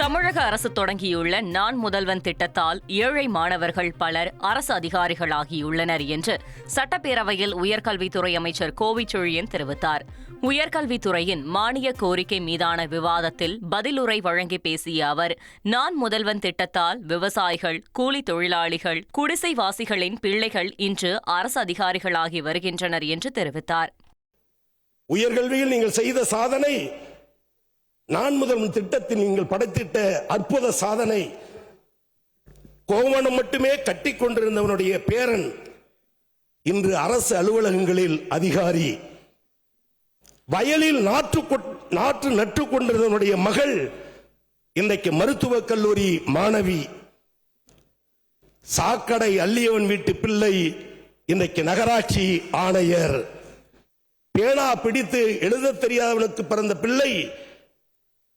தமிழக அரசு தொடங்கியுள்ள நான் முதல்வன் திட்டத்தால் ஏழை மாணவர்கள் பலர் அரசு அதிகாரிகளாகியுள்ளனர் என்று சட்டப்பேரவையில் உயர்கல்வித்துறை அமைச்சர் கோவிச்செழியன் தெரிவித்தார். உயர்கல்வித்துறையின் மானிய கோரிக்கை மீதான விவாதத்தில் பதிலுரை வழங்கி பேசிய அவர் நான் முதல்வன் திட்டத்தால் விவசாயிகள் கூலி தொழிலாளிகள் குடிசைவாசிகளின் பிள்ளைகள் இன்று அரசு அதிகாரிகளாகி வருகின்றனர் என்று தெரிவித்தார். உயர்கல்வியில் நீங்கள் செய்த சாதனை நான் முதல்வன் திட்டத்தில் நீங்கள் படைத்திட்ட அற்புத சாதனை கோவணம் மட்டுமே கட்டி கொண்டிருந்தவனுடைய பேரன் இன்று அரசு அலுவலகங்களில் அதிகாரி. வயலில் நாற்று கொட்- நாற்று நட்டு கொண்டிருந்தவனுடைய மகள் இன்றைக்கு மருத்துவக் கல்லூரி மாணவி. சாக்கடை அள்ளியவன் வீட்டு பிள்ளை இன்றைக்கு நகராட்சி ஆணையர். பேனா பிடித்து எழுதத் தெரியாதவனுக்கு பிறந்த பிள்ளை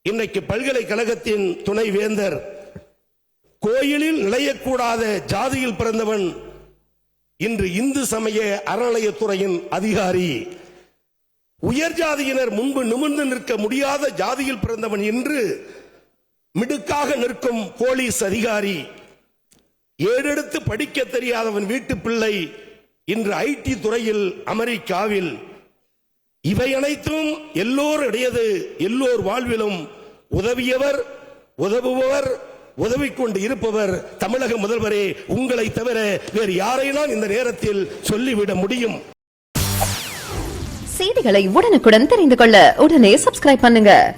இன்றைக்கு பல்கலைக்கழகத்தின் துணை வேந்தர் கோயிலில் நிலையக்கூடாத ஜாதியில் பிறந்தவன் இன்று இந்து சமய அறநிலையத்துறையின் அதிகாரி. உயர் ஜாதியினர் முன்பு நிமிர்ந்து நிற்க முடியாத ஜாதியில் பிறந்தவன் என்று மிடுக்காக நிற்கும் போலீஸ் அதிகாரி. ஏறெடுத்து படிக்க தெரியாதவன் வீட்டு பிள்ளை இன்று ஐடி துறையில் அமெரிக்காவில் இவை அனைத்தும் எல்லோருடையது எல்லோர் வாழ்விலும் உதவியவர் உதவுபவர் உதவி கொண்டு இருப்பவர் தமிழக முதல்வரே. உங்களை தவிர வேறு யாரை நான் இந்த நேரத்தில் சொல்லிவிட முடியும்? செய்திகளை உடனுக்குடன் தெரிந்து கொள்ள உடனே சப்ஸ்கிரைப் பண்ணுங்க.